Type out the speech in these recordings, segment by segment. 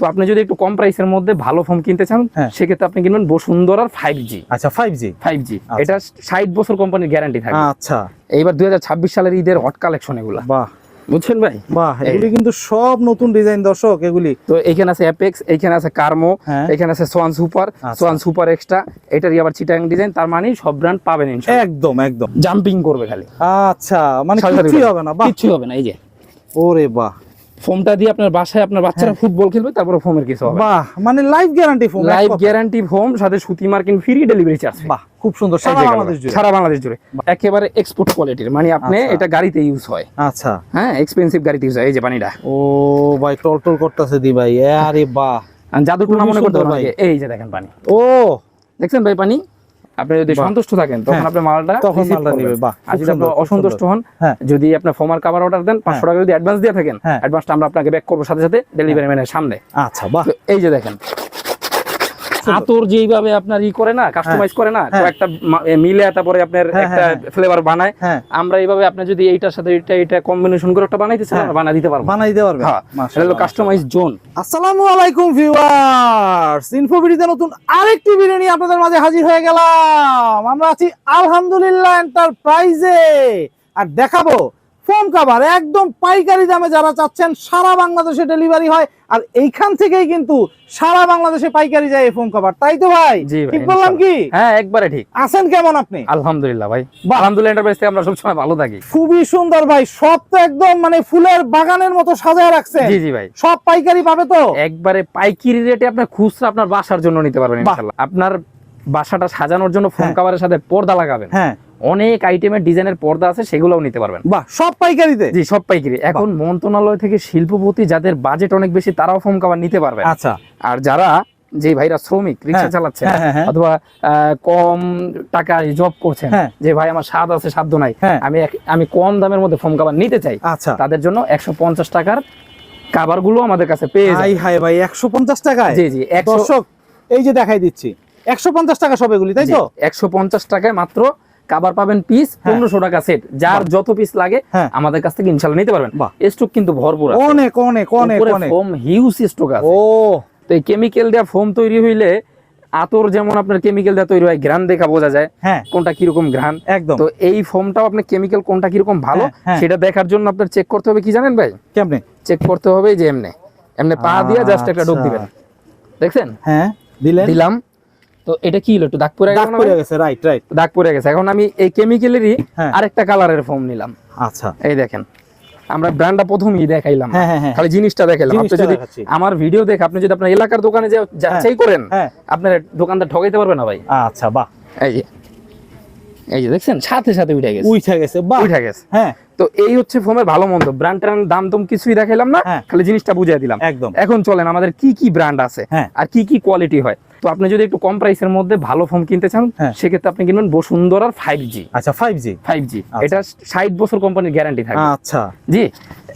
তো আপনি যদি একটু কম প্রাইসের মধ্যে ভালো ফোন কিনতে চান হ্যাঁ। সেক্ষেত্রে আপনি কিনবেন বসুন্ধরার ফাইভ জি আচ্ছা ফাইভ জি ফাইভ জি। এটা ষাট বছর কোম্পানির গ্যারান্টি থাকবে। আচ্ছা। এইবার দুই সালের ঈদের হট কালেকশন এগুলা। বাহ। বুঝছেন ভাই? বাহ এগুলি কিন্তু সব নতুন ডিজাইন দর্শক এগুলি। তো এখানে আছে অ্যাপেক্স এখানে আছে কার্মো হ্যাঁ। এখানে আছে Swan super. Swan super extra এটারই আবার চিটাং ডিজাইন তার মানে সব ব্র্যান্ড পাবেন একদম একদম। জাম্পিং করবে খালি। আচ্ছা মানে কিছুই হবে না কিচ্ছু হবে না এই যে। ওরে বাহ। ফোমটা দিয়ে আপনার বাসায় আপনার বাচ্চারা ফুটবল খেলবে তারপরে ফোমের কিছু হবে। বাহ মানে life guarantee foam life guarantee foam সাথে সুতি মার্কিন ফ্রি ডেলিভারি চার্জ বাহ খুব সুন্দর সারা বাংলাদেশ জুড়ে। সারা বাংলাদেশ জুড়ে। একেবারে এক্সপোর্ট কোয়ালিটির মানে আপনি আচ্ছা। এটা গাড়িতে ইউজ হয়। আচ্ছা। হ্যাঁ এক্সপেন্সিভ গাড়িতে ইউজ হয়। এই যে পানিটা। ও ভাই টল টল করতেছে দি ভাই। আরে বাহ। আর জাদু টুনা মনে করতে ভাই। এই যে দেখেন পানি। ও। দেখছেন ভাই পানি? আপনি যদি সন্তুষ্ট থাকেন তখন হ্যাঁ। আপনি মালটা তখন মালটা নেবেন বাহ, আর যদি আপনি অসন্তুষ্ট হন হ্যাঁ। যদি আপনি ফোমার কভার অর্ডার দেন পাঁচশো টাকা যদি অ্যাডভান্স দিয়ে থাকেন হ্যাঁ। অ্যাডভান্সটা আমরা আপনাকে ব্যাক করব সাথে সাথে ডেলিভারি ম্যানের সামনে। আচ্ছা বাহ। এই যে দেখেন আতর যেইভাবে আপনার ই করে না কাস্টমাইজ করে না হ্যাঁ। একটা মিলে তারপরে আপনার হ্যাঁ, একটা হ্যাঁ, ফ্লেভার বানায়। হ্যাঁ। আমরা এইভাবে আপনি যদি এইটার সাথে এটা এটা কম্বিনেশন করে একটা বানাইতে চান হ্যাঁ। বানাই দিতে পারব। বানাই দিতে পারবে হ্যাঁ কাস্টমাইজ জোন আসসালামু আলাইকুম ভিউয়ার্স ইনফোভিডিতে নতুন আরেকটি ভিডিও নিয়ে আপনাদের মাঝে হাজির হয়ে গেলাম। আমরা আছি আলহামদুলিল্লাহ এন্টারপ্রাইজে আর দেখাবো ফোন কাভার একদম পাইকারি দামে যারা চাচ্ছেন সারা বাংলাদেশে ডেলিভারি হয়। আর এইখান থেকেই কিন্তু সারা বাংলাদেশে পাইকারি যায় এই ফোন কাভার। তাই তো ভাই? ঠিক বললাম কি? হ্যাঁ একবারে ঠিক। আছেন কেমন আপনি? আলহামদুলিল্লাহ ভাই। আলহামদুলিল্লাহ এন্টারপ্রাইজ থেকে আমরা সবসময় ভালো থাকি। খুবই সুন্দর ভাই। সব তো একদম মানে ফুলের বাগানের মতো সাজায় রাখছে জি জি ভাই। সব পাইকারি পাবে তো? একবারে পাইকারি রেটে আপনার খুচরা আপনার বাসার জন্য নিতে পারবেন ইনশাআল্লাহ আপনার বাসাটা সাজানোর জন্য ফোন হ্যাঁ। কাভারের সাথে পর্দা লাগাবেন। হ্যাঁ। অনেক আইটেমের ডিজাইনের পর্দা আছে সেগুলোও নিতে পারবেন। বাহ সব পাইকারিতে? জি সব পাইকারি। এখন মন্ত্রণালয় থেকে শিল্পপতি যাদের বাজেট অনেক বেশি তারাও ফোন কাভার নিতে পারবে। আচ্ছা। আর যারা যে ভাইরা শ্রমিক রিক্সা হ্যাঁ, চালাচ্ছে হ্যাঁ, হ্যাঁ। অথবা কম টাকায় জব করছেন। যে ভাই আমার স্বাদ আছে সাধ্য নাই। আমি আমি কম দামের মধ্যে ফোম কাভার নিতে চাই আচ্ছা। তাদের জন্য একশো পঞ্চাশ টাকার কাভারগুলো আমাদের কাছে পেয়ে যায় হাই ভাই একশো পঞ্চাশ টাকায়? জি জি দর্শক এই যে দেখাই দিচ্ছি একশো পঞ্চাশ টাকা সব এগুলি তাই তো? একশো পঞ্চাশ টাকায় মাত্র কাবার পাবেন পিস পনেরোশো টাকা সেট যার যত পিস লাগে হ্যাঁ। আমাদের কাছ থেকে ইনশাল্লাহ নিতে পারবেন। স্টক কিন্তু ভরপুর অনেক অনেক অনেক ফোম হিউজ স্টক আছে। ও। তো এই কেমিক্যাল দেওয়া ফোম তৈরি হইলে আতর যেমন আপনার কেমিক্যাল দেওয়া তৈরি হয় ঘ্রাণ দেখা বোঝা যায়। হ্যাঁ। কোনটা কীরকম ঘ্রাণ? একদম। তো এই ফোমটাও আপনার কেমিক্যাল কোনটা কীরকম ভালো হ্যাঁ, হ্যাঁ। সেটা দেখার জন্য আপনার চেক করতে হবে কি জানেন ভাই? কেমনে? চেক করতে হবে যে এমনি। এমনি পা দিয়ে জাস্ট একটা আচ্ছা। দিবেন। দেখছেন? হ্যাঁ দিলাম। তো এটা কি হলো? একটু দাগ পড়ে দাগ পড়ে গেছে রাইট রাইট দাগ পড়ে গেছে। এখন আমি এই কেমিক্যালেরই। আরেকটা কালারের ফোম নিলাম। আচ্ছা। এই দেখেন আমরা ব্র্যান্ডটা প্রথমেই দেখাইলাম। হ্যাঁ, হ্যাঁ, হ্যাঁ। খালি জিনিসটা দেখাইলাম। আপনি যদি আমার ভিডিও দেখে আপনি যদি আপনার এলাকার দোকানে যে যাচাই করেন আপনার দোকানদার ঠকাইতে পারবে না ভাই। আচ্ছা বাহ। এই যে এই যে দেখছেন সাথে সাথে উঠে গেছে। উঠে গেছে উঠে গেছে। হ্যাঁ। তো এই হচ্ছে ফোমের ভালো মন্দ। ব্র্যান্ড ট্রান্ড দাম তুম কিছুই দেখাইলাম না হ্যাঁ। খালি জিনিসটা বুঝিয়ে দিলাম। একদম। এখন চলেন আমাদের কি কি ব্র্যান্ড আছে হ্যাঁ। আর কি কি কোয়ালিটি হয়? তো আপনি যদি একটু কম প্রাইসের মধ্যে ভালো ফোন কিনতে চান হ্যাঁ। সেক্ষেত্রে আপনি কিনবেন বসুন্ধরার ফাইভ জি আচ্ছা ফাইভ জি ফাইভ জি। এটা ষাট বছর কোম্পানির গ্যারান্টি থাকে আচ্ছা। জি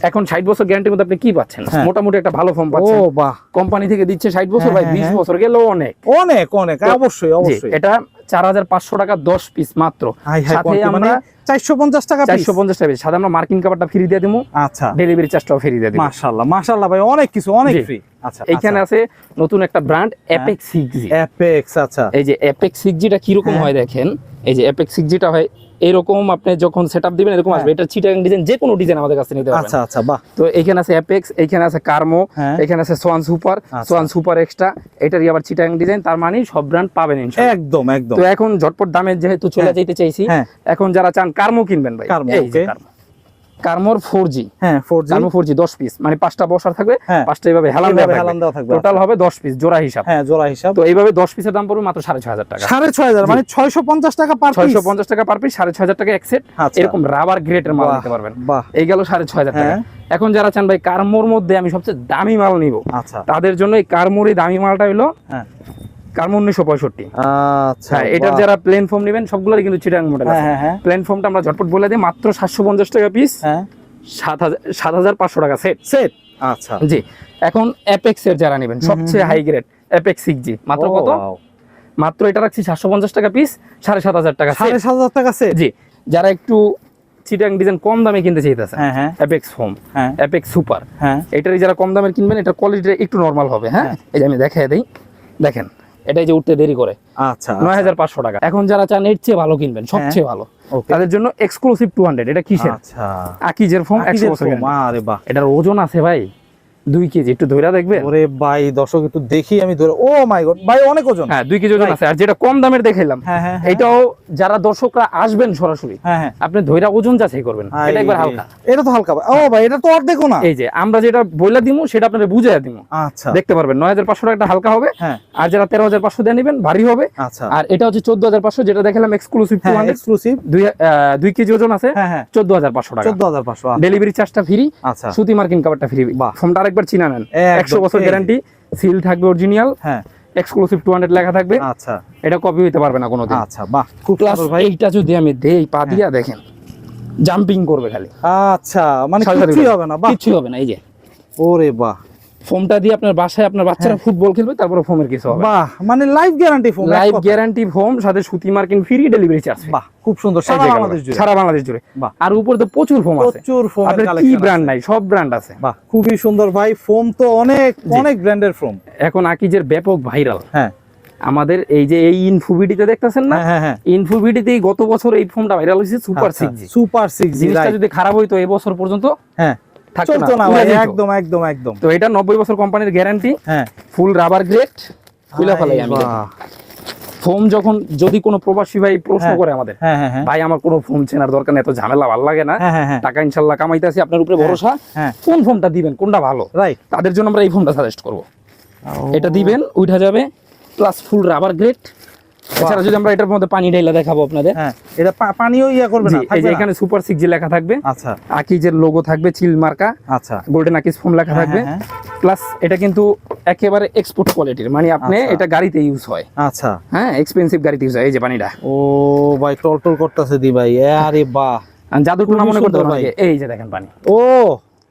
এখন ষাট বছর গ্যারান্টির মধ্যে আপনি কি পাচ্ছেন। মোটামুটি একটা ভালো ফোন ও পাচ্ছেন বাহ। কোম্পানি থেকে দিচ্ছে ষাট বছর ভাই বিশ। বছর গেলেও অনেক। অনেক অনেক। অবশ্যই অবশ্যই। এটা চার হাজার পাঁচশো টাকা দশ পিস মাত্র। সাথে মানে আমরা চারশো পঞ্চাশ টাকা piece? চারশো পঞ্চাশ টাকা piece। সাথে আমরা কাপড়টা ফ্রি দিয়ে দিব আচ্ছা। ডেলিভারি চার্জটাও ফ্রি দিয়ে দিব মাশাআল্লাহ মাশাআল্লাহ ভাই অনেক কিছু অনেক ফ্রি আচ্ছা এইখানে আছে নতুন একটা ব্র্যান্ড সিক্স অ্যাপেক্স আচ্ছা। এই যে এপেক্স সিক্স জিটা কীরকম হ্যাঁ। হয় দেখেন। এই যে সিক্স জিটা হয় এরকম আপনি যখন সেট আপ দিবেন এরকম হ্যাঁ। আসবে এটা চিটাং ডিজাইন যে কোনো ডিজাইন আমাদের কাছে নিতে পারবেন আচ্ছা আচ্ছা বাহ তো এখানে আছে অ্যাপেক্স এখানে আছে কার্মো হ্যাঁ। এখানে আছে Swan super. Swan super extra এটারই আবার চিটাং ডিজাইন তার মানে সব ব্র্যান্ড পাবেন ইনশাআল্লাহ একদম একদম তো এখন ঝটপট দামে যেহেতু চলে। যেতে চাইছি হ্যাঁ। এখন যারা চান কার্মো কিনবেন ভাই কার্মো, এই যে okay। কার্মো কার্মোর ফোর জি হ্যাঁ ফোর জি কার্মো ফোর জি দশ পিস মানে পাঁচটা বসার থাকবে হ্যাঁ। পাঁচটা এইভাবে হেলান হেলান দেওয়া থাকবে, টোটাল হবে দশ পিস জোড়া হিসাব। হ্যাঁ জোড়া হিসাব। তো এইভাবে দশ পিসের দাম পড়বে মাত্র সাড়ে ছয় হাজার টাকা। সাড়ে ছয় হাজার মানে ছয়শো পঞ্চাশ টাকা পার ছয়শো পঞ্চাশ টাকা পার পিস সাড়ে ছয় হাজার টাকা এক সেট আচ্ছা। এরকম রাবার গ্রেটের মাল নিতে পারবেন। এই গেল সাড়ে ছয় হাজার টাকা। হ্যাঁ। এখন যারা চান ভাই কার্মোর মধ্যে আমি সবচেয়ে দামি মাল নিব। আচ্ছা। তাদের জন্য এই কার্মোর এই দামি মালটা হলো হ্যাঁ। কার্মো উনিশশো পঁয়ষট্টি। আচ্ছা হ্যাঁ এটার যারা প্লেন ফোম নেবেন সবগুলোরই কিন্তু চিটাং মডেল হ্যাঁ হ্যাঁ হ্যাঁ। প্লেন ফোমটা আমরা ঝটপট বলে দিই মাত্র সাতশো পঞ্চাশ টাকা পিস হ্যাঁ। সাত হাজার সাত হাজার পাঁচশো টাকা সেট সেট আচ্ছা। জি এখন অ্যাপেক্সের যারা নেবেন সবচেয়ে high grade Apex six G মাত্র কত? মাত্র এটা রাখছি সাতশো পঞ্চাশ টাকা পিস সাড়ে সাত হাজার টাকা সাড়ে সাত হাজার টাকা সেট জি যারা একটু চিটাং ডিজাইন কম দামে কিনতে হ্যাঁ হ্যাঁ। অ্যাপেক্স ফোম হ্যাঁ। অ্যাপেক্স সুপার হ্যাঁ। এটারই যারা কম দামের কিনবেন এটা কোয়ালিটিটা একটু নর্মাল হবে হ্যাঁ? এই যে আমি দেখাই দেই দেখেন। এটাই যে উঠতে দেরি করে। আচ্ছা নয় হাজার পাঁচশো টাকা। এখন যারা চান এর চেয়ে ভালো কিনবেন সবচেয়ে ভালো। তাদের জন্য এক্সক্লুসিভ টু হান্ড্রেড এটা কিসের? আচ্ছা। আকিজের ফোম এটার ওজন আছে ভাই। দুই কেজি একটু ধৈরা দেখবেন? ওরে ভাই দর্শক একটু দেখি আমি ধরে। ও মাই গড ভাই অনেক ওজন। হ্যাঁ দুই কেজি ওজন আছে। আর যেটা কম দামের দেখাইলাম হ্যাঁ হ্যাঁ এটাও যারা দর্শকরা আসবেন সরাসরি হ্যাঁ হ্যাঁ। আপনি ধৈরা ওজন যাচাই করবেন। এটা একবার হালকা। এটা তো হালকা ভাই। ও ভাই এটা তো অর্ধেকও না। এই যে আমরা যেটা বইলা দিমু সেটা আপনারা বুঝাইয়া দিমু। আচ্ছা। দেখতে পারবেন নয় হাজার পাঁচশো টাকা হালকা হবে। হ্যাঁ। আর যারা তেরো হাজার পাঁচশো দিয়ে নিবেন ভারী হবে। আচ্ছা। আর এটা হচ্ছে চোদ্দ হাজার পাঁচশো যেটা দেখালাম এক্সক্লুসিভ টু হ্যাঁ এক্সক্লুসিভ দুই আহ, দুই কেজি ওজন আছে। হ্যাঁ হ্যাঁ। চোদ্দ হাজার পাঁচশো টাকা। চোদ্দ হাজার পাঁচশো ডেলিভারি চার্জটা ফ্রি আচ্ছা। সুতি মার্কিন কাভারটা ফ্রি বাহ। ফোনটা আরেকবার চিনা নেন। একশো বছর গ্যারান্টি সিল থাকবে অরিজিনাল হ্যাঁ। এক্সক্লুসিভ টু হান্ড্রেড লেখা থাকবে। আচ্ছা। এটা কপি হইতে পারবে না কোনোদিন। আচ্ছা বাহ খুব ক্লাস সুন্দর ভাই। এইটা যদি আমি দেই পা দিয়া দেখেন জাম্পিং করবে খালি। আচ্ছা মানে কিছুই হবে না বাহ। কিছুই হবে না এই যে। ওরে বাহ। ফোমটা দিয়ে আপনার বাসায় আপনার বাচ্চারা ফুটবল খেলবে তারপরে ফোমের কিছু হবে। বাহ মানে life guarantee foam life guarantee foam সাথে সুতি মার্কিন ফ্রি ডেলিভারি চার্জ বাহ খুব সুন্দর সারা বাংলাদেশ জুড়ে। সারা বাংলাদেশ জুড়ে। বাহ। আর উপরে তো প্রচুর ফোম আছে। প্রচুর ফোম আপনার কি ব্র্যান্ড নাই? সব ব্র্যান্ড আছে। বাহ খুবই সুন্দর ভাই ফোম তো অনেক অনেক ব্র্যান্ডের ফোম এখন আকিজের ব্যাপক ভাইরাল হ্যাঁ। আমাদের এই যে এই ইনফুবিডিতে দেখতেছেন না? হ্যাঁ হ্যাঁ হ্যাঁ। গত বছর এই ফোনটা ভাইরাল হয়েছে সুপার সিক্স সুপার সিক্স জিনিসটা যদি খারাপ হইতো এই বছর পর্যন্ত হ্যাঁ। চলতো না ভাই একদম একদম একদম। তো এটা নব্বই বছর কোম্পানির গ্যারান্টি হ্যাঁ। ফুল রাবার গ্রেড খুলে ফেলাই আমি। ফোম যখন যদি কোনো প্রবাসী ভাই প্রশ্ন হ্যাঁ। করে আমাদের হ্যাঁ হ্যাঁ ভাই আমার কোনো ফোন চেনার দরকার নেই এত ঝামেলা ভালো লাগে না। টাকা ইনশাল্লাহ কামাইতেছি আপনার উপরে ভরসা। কোন ফোনটা দিবেন কোনটা ভালো? রাইট তাদের জন্য আমরা এই ফোনটা সাজেস্ট করব। এটা দিবেন উঠা যাবে প্লাস ফুল রাবার গ্রেড এছাড়া যদি আমরা এটার মধ্যে পানি ঢাইলা দেখাবো আপনাদের। হ্যাঁ এটা পানিও ইয়া করবে না এই যে এখানে সুপার সিক্স লেখা থাকবে আচ্ছা। আকিজের লোগো থাকবে চিল মার্কা আচ্ছা। গোল্ডেন আকিজ ফোম লেখা হ্যাঁ, থাকবে। হ্যাঁ, প্লাস এটা কিন্তু একেবারে এক্সপোর্ট কোয়ালিটির মানে আপনি আচ্ছা। এটা গাড়িতে ইউজ হয়। আচ্ছা। হ্যাঁ এক্সপেন্সিভ গাড়িতে ইউজ হয় এই যে পানিটা। ও ভাই টল টল করতেছে দি ভাই আরে বাহ। জাদু টুনা মনে করতে ভাই। এই যে দেখেন পানি। ও!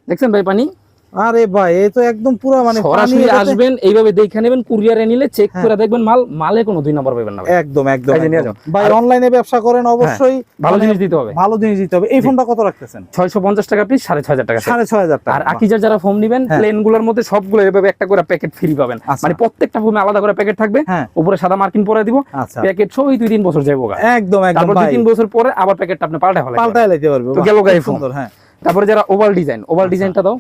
দেখছেন ভাই পানি? আরে ভাই এই তো একদম পুরো মানে সরাসরি আসবেন এইভাবে দেখে নেবেন কুরিয়ারে নিলে চেক হ্যাঁ। করে দেখবেন মাল মালে কোনো দুই নম্বর পাবেন না একদম একদম। ভাই অনলাইনে ব্যবসা করেন অবশ্যই ভালো মানে জিনিস দিতে হবে ভালো জিনিস দিতে হবে এই ফোনটা কত রাখতেছেন ছয়শো পঞ্চাশ টাকা পিস সাড়ে ছয় হাজার টাকা set। সাড়ে ছয় হাজার টাকা আর আকিজার যারা ফোন নিবেন হ্যাঁ। প্লেনগুলোর মধ্যে সবগুলো এভাবে একটা করে প্যাকেট ফ্রি পাবেন আচ্ছা। মানে প্রত্যেকটা ফোনে আলাদা করে প্যাকেট থাকবে হ্যাঁ উপরে সাদা মার্কিন পরে দিব আচ্ছা প্যাকেট সহ দুই তিন বছর যাব। একদম একদম তারপর দুই তিন বছর পরে আবার প্যাকেটটা আপনি পাল্টা পারবেন। পাল্টায় লাইতে পারবে তো গেল গায়ে ফোন। সুন্দর হ্যাঁ তারপরে যারা ওভাল ডিজাইন ওভাল ডিজাইনটা দাও।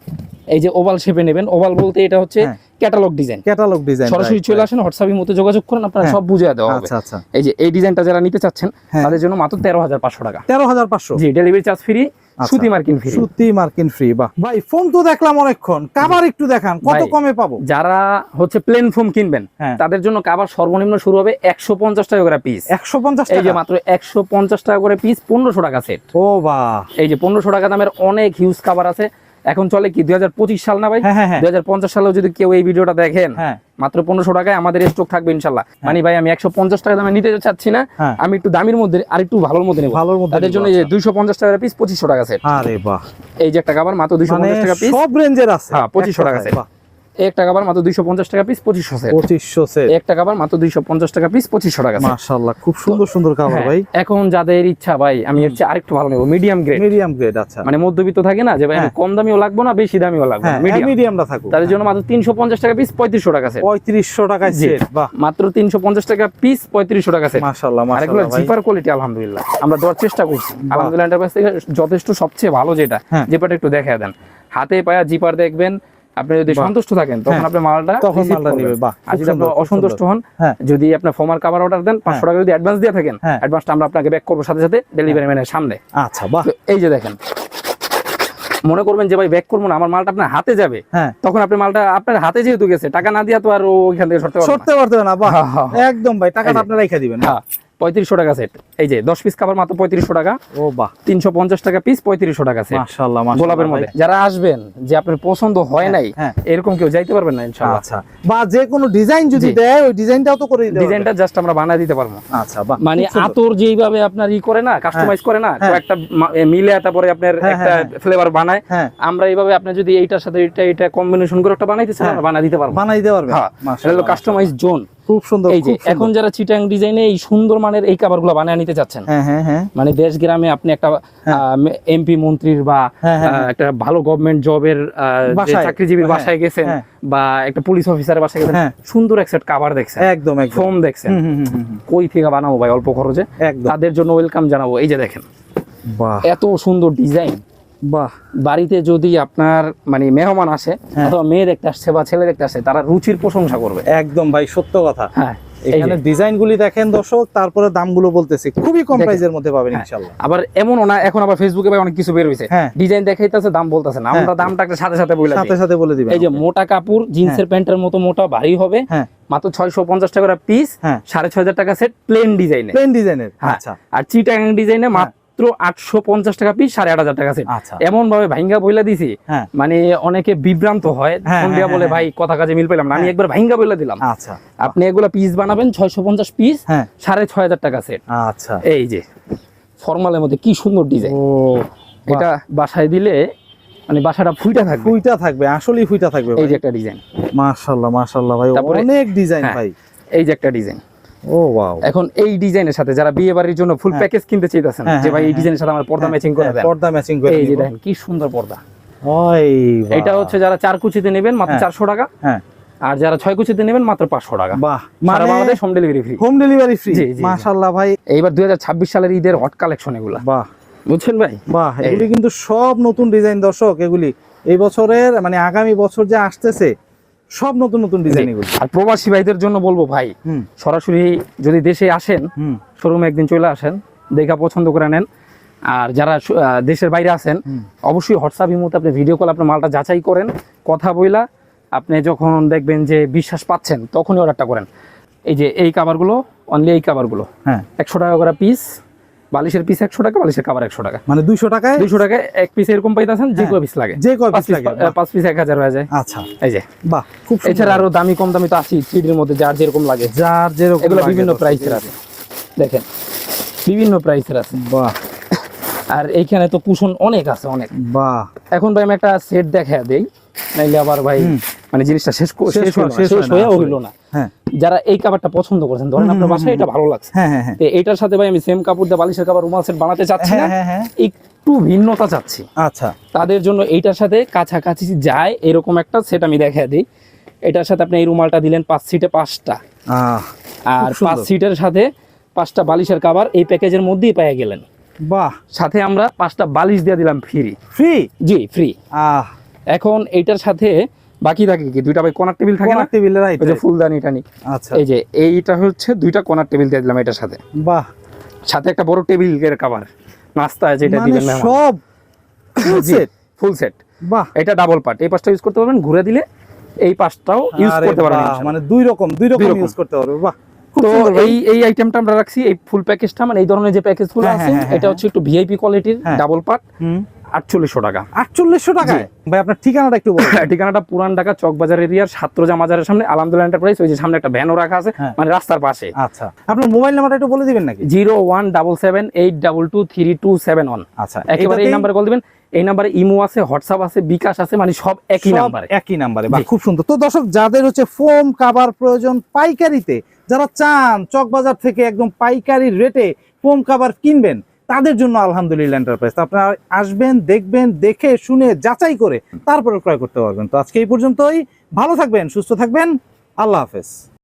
এই যে ওভাল শেপে নেবেন ওভাল বলতে এটা হচ্ছে। ক্যাটালগ ডিজাইন ক্যাটালগ ডিজাইন সরাসরি চলে আসেন হোয়াটসঅ্যাপের মতো যোগাযোগ করেন আপনারা হ্যাঁ। সব বুঝিয়ে দেওয়া হবে। আচ্ছা আচ্ছা। এই যে এই ডিজাইনটা যারা নিতে চাচ্ছেন হ্যাঁ। তাদের জন্য মাত্র তেরো হাজার পাঁচশো টাকা। তেরো হাজার পাঁচশো। জি ডেলিভারি চার্জ ফ্রি সুতি মার্কিন ফ্রি। সুতি মার্কিন ফ্রি বাহ। ভাই ফোন তো দেখলাম অনেকক্ষণ। একটু দেখান কত কমে পাবো? যারা হচ্ছে প্লেন ফোম কিনবেন হ্যাঁ। তাদের জন্য কাবার সর্বনিম্ন শুরু হবে একশো পঞ্চাশ টাকা করে পিস একশো পঞ্চাশ এই যে মাত্র একশো পঞ্চাশ টাকা করে পিস পনেরোশো টাকা সেট ও বাহ। এই যে পনেরোশো টাকা দামের অনেক হিউজ কাবার আছে। এখন চলে কি দুই হাজার পঁচিশ সাল না ভাই? হ্যাঁ হ্যাঁ হ্যাঁ। সালেও যদি কেউ এই ভিডিওটা দেখেন হ্যাঁ। মাত্র পনেরোশো টাকায় আমাদের স্টক থাকবে ইনশাল্লাহ। মানে ভাই আমি একশো পঞ্চাশ টাকা দামে নিতে চাচ্ছি না হ্যাঁ। আমি একটু দামের মধ্যে আর একটু ভালোর মধ্যে নেব। ভালোর মধ্যে তাদের জন্য আচ্ছা। দুইশো পঞ্চাশ টাকার পিস পঁচিশশো টাকা আছে আরে বাহ। এই যে একটা খাবার মাত্র দুইশো মানে পঞ্চাশ টাকা পিস সব রেঞ্জের আছে। হ্যাঁ, পঁচিশশো টাকা এই একটা কাবার মাত্র দুইশো পঞ্চাশ টাকা পিস পঁচিশশো সেট পঁচিশশো সেট একটা কাবার মাত্র দুইশো পঞ্চাশ টাকা পিস পঁচিশশো টাকা set। খুব সুন্দর সুন্দর খাবার হ্যাঁ, ভাই। এখন যাদের ইচ্ছা ভাই আমি হচ্ছে আরেকটু ভালো নেব মিডিয়াম গ্রেড মিডিয়াম গ্রেড আচ্ছা। মানে মধ্যবিত্ত থাকে না যে ভাই হ্যাঁ। কম দামিও লাগবো না বেশি দামিও লাগবে হ্যাঁ মিডিয়াম মিডিয়ামটা থাকুক। তাদের জন্য মাত্র তিনশো পঞ্চাশ টাকা পিস পঁয়ত্রিশশো টাকা সেট পঁয়ত্রিশশো টাকায় জি। সেট বাহ। মাত্র তিনশো পঞ্চাশ টাকা পিস পঁয়ত্রিশশো টাকা সেট মাশাআল্লাহ আর এগুলো মাশাআল্লাহ ভাই। জিপার কোয়ালিটি আলহামদুলিল্লাহ। আমরা দেওয়ার চেষ্টা করছি। আলহামদুলিল্লাহ এন্টারপ্রাইজ থেকে যথেষ্ট সবচেয়ে ভালো যেটা হ্যাঁ। জিপারটা একটু দেখা দেন। হাতে পায়া জিপার দেখবেন আপনি যদি সন্তুষ্ট থাকেন তখন হ্যাঁ। আপনি মালটা তখন মালটা। নিবে, বাহ, আর যদি আপনি অসন্তুষ্ট হন হ্যাঁ। যদি আপনি ফোমার কাভার অর্ডার দেন পাঁচশো টাকা যদি অ্যাডভান্স দিয়ে থাকেন হ্যাঁ। অ্যাডভান্সটা আমরা আপনাকে ব্যাক করব সাথে সাথে ডেলিভারি ম্যানের সামনে আচ্ছা বাহ এই যে দেখেন মনে করবেন যে ভাই ব্যাক করব না আমার মালটা আপনার হাতে যাবে হ্যাঁ তখন আপনি মালটা আপনার হাতে যেহেতু গেছে টাকা না দিয়া তো আর ওইখান থেকে সরতে পারবে না। বাহ হ্যাঁ, হ্যাঁ, হ্যাঁ। একদম ভাই টাকাটা। আপনি রেখে দিবেন হ্যাঁ পঁয়ত্রিশশো টাকা সেট এই যে দশ পিস খাবার মাত্র পঁয়ত্রিশশো টাকা। ও বাহ। তিনশো পঞ্চাশ টাকা পিস পঁয়ত্রিশশো টাকা সেট গোলাপের মধ্যে। যারা আসবেন যে আপনার পছন্দ হয় নাই হ্যাঁ। এরকম কেউ যাইতে পারবেন না ইনশাআল্লাহ। আচ্ছা। বা যে কোনো ডিজাইন যদি দেয় ওই ডিজাইনটাও তো করে দিতে ডিজাইনটা জাস্ট আমরা বানায় দিতে পারব। আচ্ছা মানে আতর যেইভাবে আপনার ই করে না কাস্টমাইজ করে না হ্যাঁ। একটা মিলে তারপরে আপনার হ্যাঁ, একটা হ্যাঁ, ফ্লেভার বানায়। হ্যাঁ। আমরা এইভাবে আপনি যদি এইটার সাথে এটা এটা কম্বিনেশন করে একটা বানাইতে চান হ্যাঁ। বানায় দিতে পারব। বানাই দিতে পারবে হ্যাঁ কাস্টমাইজ জোন খুব সুন্দর এই যে এখন যারা চিটাং ডিজাইনে এই সুন্দর মানের এই কাভারগুলো বানিয়ে নিতে চাচ্ছেন হ্যাঁ হ্যাঁ হ্যাঁ। মানে দেশ গ্রামে আপনি একটা এমপি মন্ত্রীর বা একটা ভালো গভর্নমেন্ট জবের চাকরিজীবীর বাসায় গেছেন। বা একটা পুলিশ অফিসারের বাসায় গেছেন। সুন্দর এক সেট কাভার দেখছেন একদম একদম। ফোম দেখছেন। কই থেকে বানাবো ভাই অল্প খরচে? তাদের জন্য ওয়েলকাম জানাব। এই যে দেখেন এত সুন্দর ডিজাইন বাহ। বাড়িতে যদি আপনার মানে মেহমান আসে হ্যাঁ। অথবা মেয়ে দেখতে আসছে বা ছেলে দেখতে আসছে তারা রুচির প্রশংসা করবে। একদম ভাই সত্য কথা। হ্যাঁ এখানে যে। দেখেন দর্শক তারপরে দামগুলো বলতেছি খুবই কম প্রাইজের মধ্যে পাবেন হ্যাঁ। আবার এমনও না এখন আবার ফেসবুকে ভাই অনেক কিছু বের হ্যাঁ। ডিজাইন দেখাইতেছে দাম বলতেছে না। আমরা। দামটা একটা সাথে সাথে বলে সাথে সাথে বলে দিবেন এই যে মোটা কাপড় জিন্সের প্যান্টের মতো মোটা ভারী হবে। মাত্র ছয়শো পঞ্চাশ টাকা পিস হ্যাঁ। সাড়ে ছয় হাজার টাকা সেট প্লেন ডিজাইনে প্লেন ডিজাইনের আচ্ছা। আর চিটাং ডিজাইনে মাত্র আটশো পঞ্চাশ টাকা পিস সাড়ে আট হাজার টাকা সেট আচ্ছা। এমন ভাবে ভাইঙ্গা বইলা দিছি হ্যাঁ। মানে অনেকে বিভ্রান্ত হয় হ্যাঁ, হ্যাঁ, বলে ভাই কথা কাজে মিল পেলাম না। আমি। একবার ভাইঙ্গা বইলা দিলাম। আচ্ছা। আপনি এগুলো পিস বানাবেন ছয়শো পঞ্চাশ পিস সাড়ে ছয় হাজার টাকা সেট আচ্ছা। এই যে ফর্মালের মধ্যে কি সুন্দর ডিজাইন এটা বাসায় দিলে মানে বাসাটা ফুইটা থাকবে। ফুইটা থাকবে আসলেই ফুইটা থাকবে এই যে একটা ডিজাইন মাশাআল্লাহ মাশাআল্লাহ ভাই অনেক ডিজাইন। ভাই। এই যে একটা ডিজাইন ও ওয়াও এখন এই ডিজাইনের সাথে যারা বিয়ে বাড়ির জন্য ফুল হ্যাঁ। প্যাকেজ কিনতে চাইতেছেন হ্যাঁ, যে ভাই এই হ্যাঁ, ডিজাইনের সাথে আমার পর্দা ম্যাচিং করে দেন। পর্দা ম্যাচিং করে এই যে দেখেন কি সুন্দর পর্দা। এটা হচ্ছে যারা চার কুচিতে নেবেন মাত্র হ্যাঁ। চারশো টাকা। হ্যাঁ। আর যারা ছয় কুচিতে নেবেন মাত্র পাঁচশো টাকা। বাহ। সারা Bangladesh home delivery free home delivery free. মাশাআল্লাহ ভাই। এইবার দুই হাজার ছাব্বিশ সালের ঈদের হট কালেকশন এগুলা। বাহ। বুঝছেন ভাই? বাহ এগুলি কিন্তু সব নতুন ডিজাইন দর্শক এগুলি। এই বছরের মানে আগামী বছর যে আসতেছে সব নতুন নতুন ডিজাইন এগুলি আর প্রবাসী ভাইদের জন্য বলব ভাই সরাসরি যদি দেশে আসেন হুম। শোরুমে একদিন চলে আসেন দেখা পছন্দ করে নেন। আর যারা দেশের বাইরে আছেন অবশ্যই হোয়াটসঅ্যাপ ইমোতে আপনি ভিডিও কল আপনার মালটা যাচাই করেন কথা বইলা আপনি যখন দেখবেন যে বিশ্বাস পাচ্ছেন তখনই অর্ডারটা করেন। এই যে এই কাভারগুলো অনলি এই কাভারগুলো হ্যাঁ। একশো টাকা করে পিস বালিশের পিস একশো টাকা বালিশের কাভার একশো টাকা। মানে দুইশো টাকায় দুইশো টাকা এক পিস এরকম পাইতেছেন যে হ্যাঁ। কয় পিস লাগে? যে কয় পিস লাগে পাঁচ পিস এক হাজার হয়ে যায়। আচ্ছা। এই যে। বাহ খুব এছাড়া আরও দামি কম দামি তো আছি থ্রিডির মধ্যে যার যেরকম লাগে। যার যেরকম এগুলো বিভিন্ন প্রাইসের আছে। দেখেন বিভিন্ন প্রাইসের আছে। বাহ। আর এইখানে তো কুশন অনেক আছে অনেক। বাহ। এখন ভাই আমি একটা সেট দেখা দেই। নাইলে আবার ভাই মানে জিনিসটা শেষ শেষ হয়-। হইল না। হ্যাঁ। যারা এই কাপড়টা পছন্দ করছেন ধরেন আপনার বাসায় এটা ভালো লাগছে। হ্যাঁ হ্যাঁ হ্যাঁ। তো এটার সাথে ভাই আমি সেম কাপড় দিয়ে বালিশের কাপড় রুমাল সেট বানাতে চাচ্ছি না একটু ভিন্নতা চাচ্ছি। আচ্ছা। তাদের জন্য এইটার সাথে কাছাকাছি যায় এরকম একটা সেট আমি দেখা দিই। এটার সাথে আপনি এই রুমালটা দিলেন পাঁচ সিটে পাঁচটা। আর পাঁচ সিটের সাথে পাঁচটা বালিশের কাভার এই প্যাকেজের মধ্যেই পেয়ে গেলেন। বাহ। সাথে আমরা পাঁচটা বালিশ দিয়ে দিলাম ফ্রি ফ্রি জি ফ্রি আহ। এখন এইটার সাথে বাকি থাকে কি? দুইটা ভাই কর্নার টেবিল থাকে না? টেবিলে রাইট ওই যে ফুলদানি টানি আচ্ছা। এই যে এইটা হচ্ছে দুইটা কর্নার টেবিল দিয়ে দিলাম এটার সাথে। বাহ। সাথে একটা বড় টেবিলের কাভার নাস্তা যেটা মানে দিবেন মেহমান সব full set? ফুল সেট বাহ। এটা ডাবল পার্ট এই পাশটা ইউজ করতে পারবেন ঘুরে দিলে এই পাশটাও ইউজ করতে পারবেন মানে দুই রকম দুই রকম ইউজ করতে পারবে বাহ তো এই এই আইটেমটা আমরা রাখছি এই ফুল প্যাকেজটা মানে এই ধরনের যে প্যাকেজগুলো হ্যাঁ, আছে হ্যাঁ, হ্যাঁ, এটা হচ্ছে একটু ভিআইপি কোয়ালিটির। ডাবল পার্ট হুম। আটচল্লিশশো টাকা। আটচল্লিশশো টাকায়? ভাই আপনার ঠিকানাটা একটু বলুন। ঠিকানাটা পুরান ঢাকা চকবাজার এরিয়ার সাত্রজা মাজারের সামনে আলহামদুলিল্লাহ এন্টারপ্রাইজ ওই যে সামনে একটা ভ্যানও রাখা আছে হ্যাঁ। মানে রাস্তার পাশে। আচ্ছা। আপনার মোবাইল নাম্বারটা একটু বলে দিবেন নাকি? Zero one double seven eight double two three two seven one. আচ্ছা। একেবারে এই নাম্বারে কল দিবেন। এই নাম্বারে ইমো আছে হোয়াটসঅ্যাপ আছে বিকাশ আছে মানে সব একই নাম্বারে একই নাম্বারে খুব সুন্দর। তো দর্শক যাদের হচ্ছে ফোম কাভার প্রয়োজন পাইকারিতে যারা চান চকবাজার থেকে একদম পাইকারি রেটে ফোম কাভার কিনবেন তাদের জন্য আলহামদুলিল্লাহ এন্টারপ্রাইজ আপনারা আসবেন, দেখবেন, দেখে, শুনে, যাচাই করে তারপরে ক্রয় করতে পারবেন। তো আজকে এই পর্যন্তই। ভালো থাকবেন, সুস্থ থাকবেন। আল্লাহ হাফেজ।